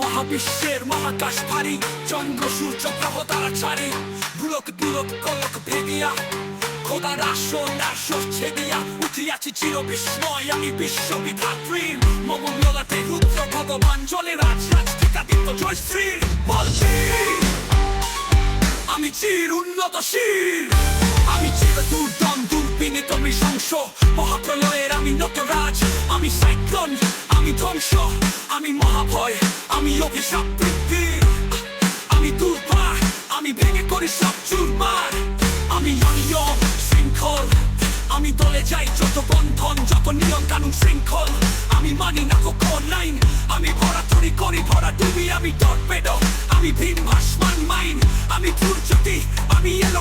মহাবিশ্বের মহাকাশ ভারী চন্দ্র সূর্য গ্রহ তারা ছাড়ে। ভুলক দুলক কলক ভেদিয়া খোদার আসন আসর ছেদিয়া। উঠিয়াছি চির বিস্ময়, আমি বিশ্ববিধাত্রী মম ললাতে রুদ্র ভগবান জলে রাজ রাজ টিকাদিত্য জয়শ্রীর। বলবীর আমি চির উন্নত শির, আমি চির দুর্দম দুর্বিনী তুমি সংস মহাপ্রলয়ের আমি নটরাজ। আমি সাইক্লোন, আমি ধ্বংস। আমি মহাভয়, আমি অভিশাপ বৃদ্ধি। আমি দুর্বার আমি ভেঙে করি সব চুরমার। আমি অনিয়ম, শৃঙ্খল। আমি দলে যাই যত বন্ধন, যত নিয়ম কানুন শৃঙ্খল। আমি মানি না কখন লাইন আমি ভরা তরি করি, ভরা ডুবি আমি টর্পেডো আমি ভীম ভাসমান মাইন।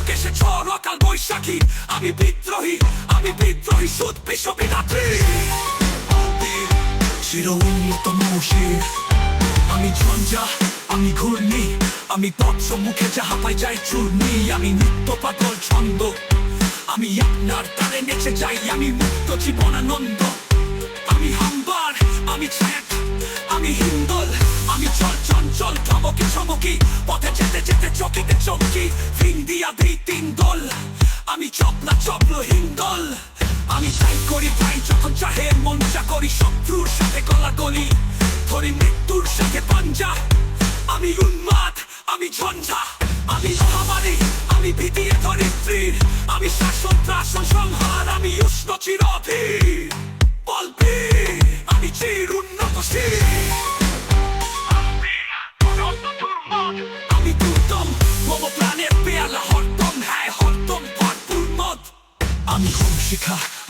এলোকেশে ঝড় অকাল বৈশাখী? আমি বিদ্রোহী আমি বিদ্রোহী সুদ বিশ্ববিধাত্রী আমি ঝঞ্ঝা, আমি ঘূর্ণি, আমি পথ মুখে যাহা পাই যাই চূর্ণি। আমি নিত্য পাগল ছন্দ, আমি আপনার তারে নেচে যাই। আমি মুক্ত জীবনানন্দ, আমি হাম্বার, আমি ছ্যাঁক আমি হিন্দল, আমি চল চঞ্চল, ধমকি চমকি পথে যেতে যেতে চকিতে চমকি ফিং দিয়া দিই আমি চপলা চপল হিন্দল আমি তাই করি ভাই, যখন চাহে মন চা করি, শত্রুর সাথে গলা গলি। ধরি মৃত্যুর সাথে পাঞ্জা। আমি উন্মাদ, আমি ঝঞ্ঝা। আমি মহামারী, আমি ভীতিয়ে ধরিত্রীর আমি শাসন, ত্রাসন, সংহার, আমি উষ্ণ চিরধীর।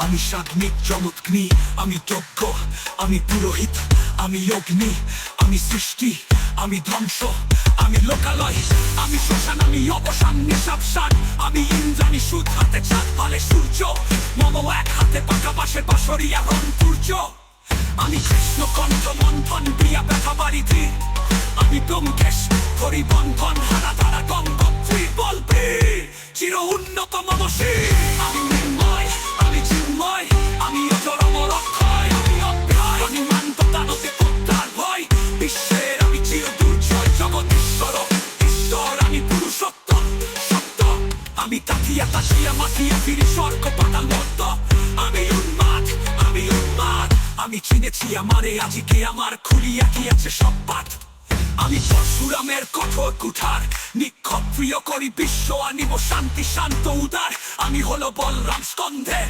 আমি সাগ্নিক চমৎগ্নি আমি যজ্ঞ, আমি পুরোহিত, আমি অগ্নি, আমি সৃষ্টি, আমি ধ্বংস, আমি লোকালয়, আমি শ্মশান, আমি অবসান নিঃশ্বাসান আমি ইন্দ্রাণী, সুদ হাতে চাঁদ পালে সূর্য, মম এক হাতে পাকা বাসের বাসরিয়া রণপুর্য আমি কৃষ্ণ কণ্ঠ মন্থন প্রিয়া ব্যথা বাড়িতে আমি ব্যোমকেশ করি বন্ধন হারা ধারা গঙ্গোত্রী বলবে চির উন্নত মমসী আমি তাকিয়া তাকিয়া মাতিয়া ফিরি স্বর্গ পাতাল মর্ত আমি উন্মাদ আমি উন্মাদ। আমি চিনেছি আমারে, আজকে আমার খুলিয়া গিয়াছে সব পাঠ আমি পরশুরামের কঠোর কুঠার নিক্ষপ প্রিয় করি বিশ্ব আনিব শান্তি, শান্ত উদার। আমি হলো বলরাম স্কন্ধে।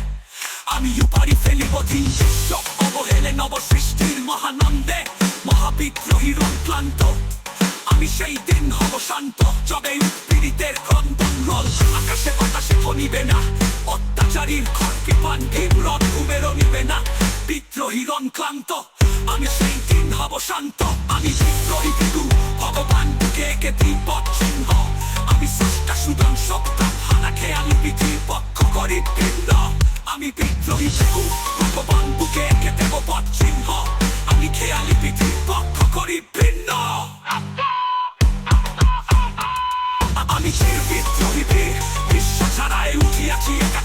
আমি উপারি ফেলিব দিন বিশ্ব অবহেলে নব সৃষ্টির মহানন্দে মহাবিদ্রোহীর ক্লান্ত। আমি সেই দিন হব শান্ত, যবে বাড়ির খড়কে পান ভীমরণ ঘুমেরও নিবে না। বিদ্রোহী বিদ্রোহীরণ ক্লান্ত, আমি সেই দিন হব শান্ত। আমি বিদ্রোহী কিন্তু ভগবান কে কে তিব্বত চিহ্ন। আমি ষষ্ঠা সুদান সপ্তাহ হানা খেয়ালি পৃথিবীর পক্ষ করি ভিন্ন আমি বিদ্রোহী বিদু, ভগবান বুকে একে দেব পথ চিহ্ন। আমি খেয়ালি পৃথিবীর পক্ষ করি ভিন্ন আমি চির বিদ্রোহী বিশ্ব ছাড়ায় উঠিয়াছি এক।